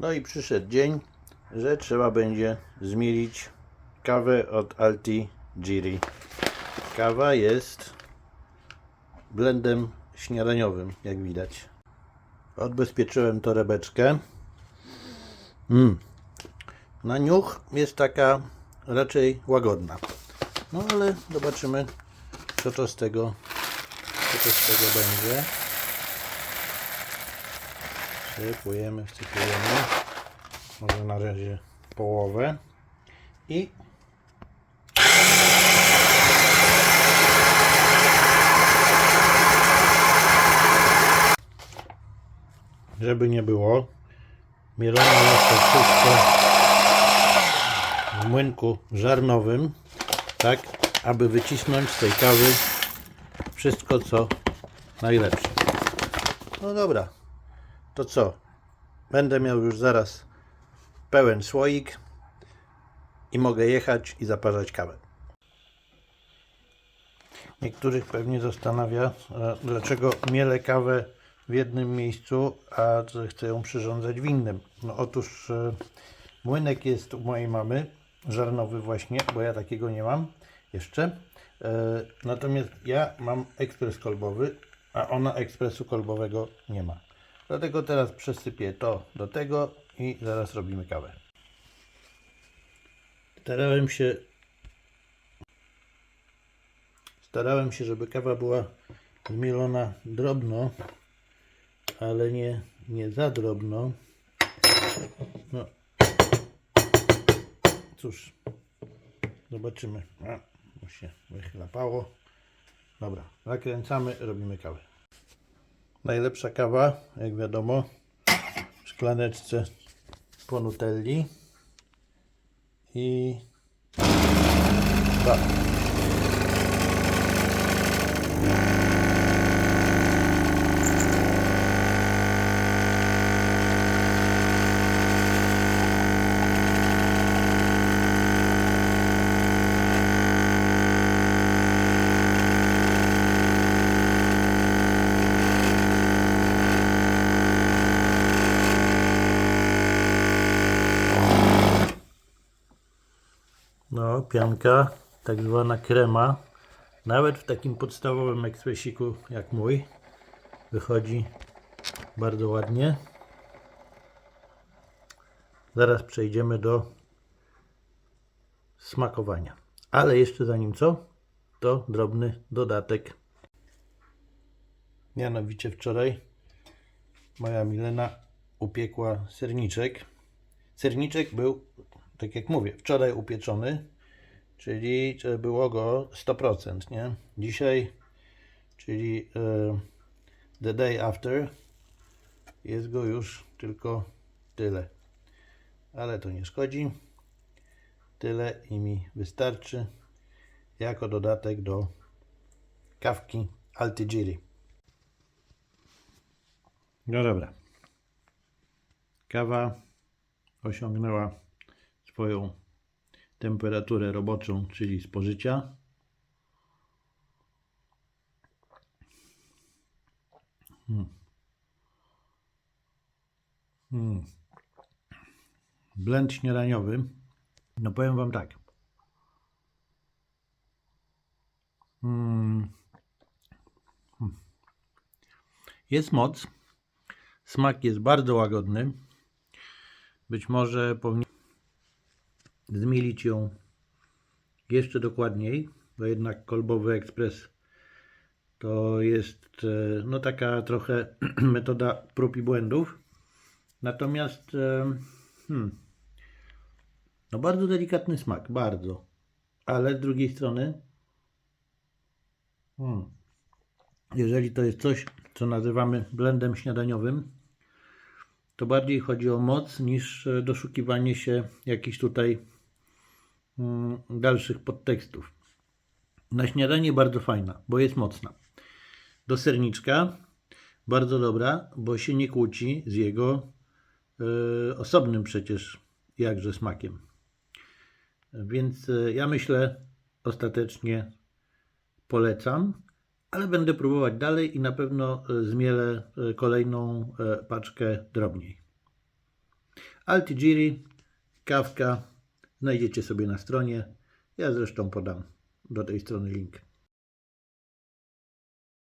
No i przyszedł dzień, że trzeba będzie zmielić kawę od Alti Giri. Kawa jest blendem śniadaniowym, jak widać. Odbezpieczyłem torebeczkę. Mm. Na niuch jest taka raczej łagodna. No ale zobaczymy, co to z tego, co to z tego będzie. Wsypujemy, wsypujemy. Może na razie połowę. I żeby nie było, mielone to wszystko w młynku żarnowym, tak aby wycisnąć z tej kawy wszystko co najlepsze. No dobra, to co? Będę miał już zaraz pełen słoik i mogę jechać i zaparzać kawę. Niektórych pewnie zastanawia, e, dlaczego mielę kawę w jednym miejscu, a chcę ją przyrządzać w innym. No otóż e, młynek jest u mojej mamy, żarnowy właśnie, bo ja takiego nie mam jeszcze. E, Natomiast ja mam ekspres kolbowy, a ona ekspresu kolbowego nie ma. Dlatego teraz przesypię to do tego i zaraz robimy kawę. Starałem się starałem się, żeby kawa była zmielona drobno, ale nie, nie za drobno. No. Cóż, zobaczymy. A, już się wychlapało. Dobra, nakręcamy, robimy kawę. Najlepsza kawa, jak wiadomo, w szklaneczce po nutelli i dwa. No, pianka, tak zwana krema. Nawet w takim podstawowym ekspresiku jak mój wychodzi bardzo ładnie. Zaraz przejdziemy do smakowania. Ale jeszcze zanim co, to drobny dodatek. Mianowicie wczoraj moja Milena upiekła serniczek. Serniczek był, tak jak mówię, wczoraj upieczony, czyli było go 100%, nie? Dzisiaj, czyli e, the day after, jest go już tylko tyle. Ale to nie szkodzi. Tyle i mi wystarczy jako dodatek do kawki Altigiri. No dobra. Kawa osiągnęła swoją temperaturę roboczą, czyli spożycia. Mm. Mm. Blend śniadaniowy. No powiem Wam tak. Mm. Mm. Jest moc. Smak jest bardzo łagodny. Być może powinien zmielić ją jeszcze dokładniej, bo jednak kolbowy ekspres to jest e, no taka trochę metoda prób i błędów. Natomiast e, hmm, no bardzo delikatny smak, bardzo. Ale z drugiej strony hmm, jeżeli to jest coś, co nazywamy blendem śniadaniowym, to bardziej chodzi o moc niż e, doszukiwanie się jakichś tutaj dalszych podtekstów. Na śniadanie bardzo fajna, bo jest mocna. Do serniczka bardzo dobra, bo się nie kłóci z jego e, osobnym przecież jakże smakiem. Więc e, ja myślę, ostatecznie polecam, ale będę próbować dalej i na pewno e, zmielę kolejną paczkę drobniej. Altigiri, kawka znajdziecie sobie na stronie. Ja zresztą podam do tej strony link.